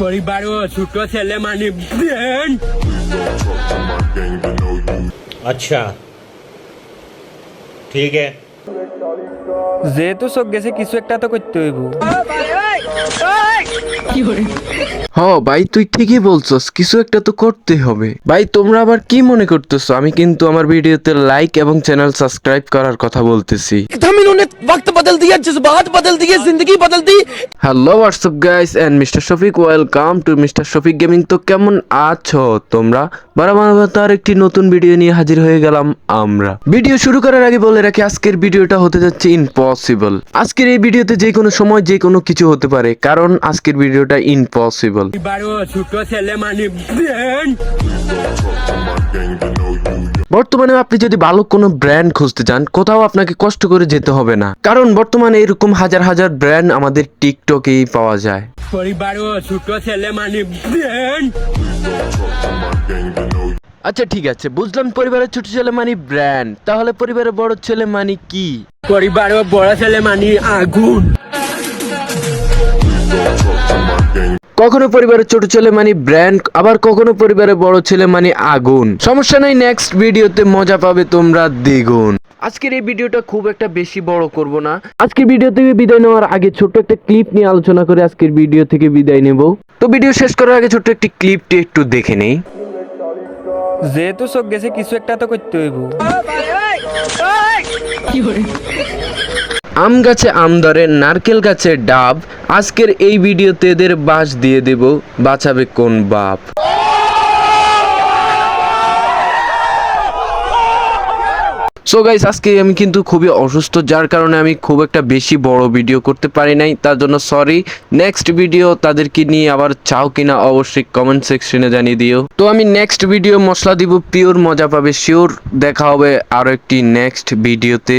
পরিবার ও ছোট ছেলে মানে আচ্ছা। ঠিক আছে। যেহেতু চোখ গেছে কিছু একটা তো করতে হইব। হ ভাই, তুই ঠিকই বলছস। কিছু একটা তো করতে হবে। ভাই, তোমরা আবার কি মনে করতেছো? আমি কিন্তু আমার ভিডিওতে লাইক এবং চ্যানেল সাবস্ক্রাইব করার কথা বলতেছি। Hello WhatsApp guys and mister Shafiq welcome to mister Shafiq gaming তো কেমন আছো তোমরা? বারামানবতার একটি নতুন ভিডিও নিয়ে হাজির হয়ে গেলাম আমরা। ভিডিও শুরু করার আগে বলে রাখি, আজকের ভিডিওটা হতে যাচ্ছে ইম্পসিবল আজকের এই ভিডিওতে যে কোনো সময় যে কোনো কিছু হতে পারে, কারণ আজকের ভিডিওটা ইম্পসিবল মানে বর্তমানে আপনি যদি ভালো কোনো ব্র্যান্ড খুঁজতে চান, কোথাও আপনাকে কষ্ট করে যেতে হবে না। কারণ বর্তমানে এরকম হাজার হাজার ব্র্যান্ড আমাদের টিকটকেই পাওয়া যায়। আচ্ছা ঠিক আছে। বুঝলাম পরিবারের ছোট ছেলে মানে ব্র্যান্ড তাহলে পরিবারের বড় ছেলে মানে কি? পরিবার ও বড় ছেলে মানে আগুন। কখনো পরিবারের ছোট ছেলে মানে ব্র্যান্ড আবার কখনো পরিবারের বড় ছেলে মানে আগুন। সমস্যা নাই নেক্সট ভিডিওতে মজা পাবে তোমরা দ্বিগুণ। আজকের এই ভিডিওটা খুব একটা বেশি বড় করব না। আজকের ভিডিও থেকে বিদায় নেওয়ার আগে ছোট্ট একটা ক্লিপ নিয়ে আলোচনা করে আজকের ভিডিও থেকে বিদায় নেব। তো ভিডিও শেষ করার আগে ছোট্ট একটি ক্লিপটি একটু দেখে নেই। যেহেতু চোখ গেছে কিছু একটা তো করতে হইব। আম গাছে আম ধরে, নারকেল গাছে ডাব। আজকের এই ভিডিওতে এদের বাস দিয়ে দেব, বাঁচাবে কোন বাপ? সো গাইস আজকে আমি কিন্তু খুবই অসুস্থ, যার কারণে আমি খুব একটা বেশি বড় ভিডিও করতে পারি নাই। তার জন্য সরি নেক্সট ভিডিও তাদেরকে নিয়ে আবার চাও কিনা অবশ্যই কমেন্ট সেকশনে জানিয়ে দিও। তো আমি নেক্সট ভিডিও মশলা দিব পিওর মজা পাবে শিওর দেখা হবে আরও একটি নেক্সট ভিডিওতে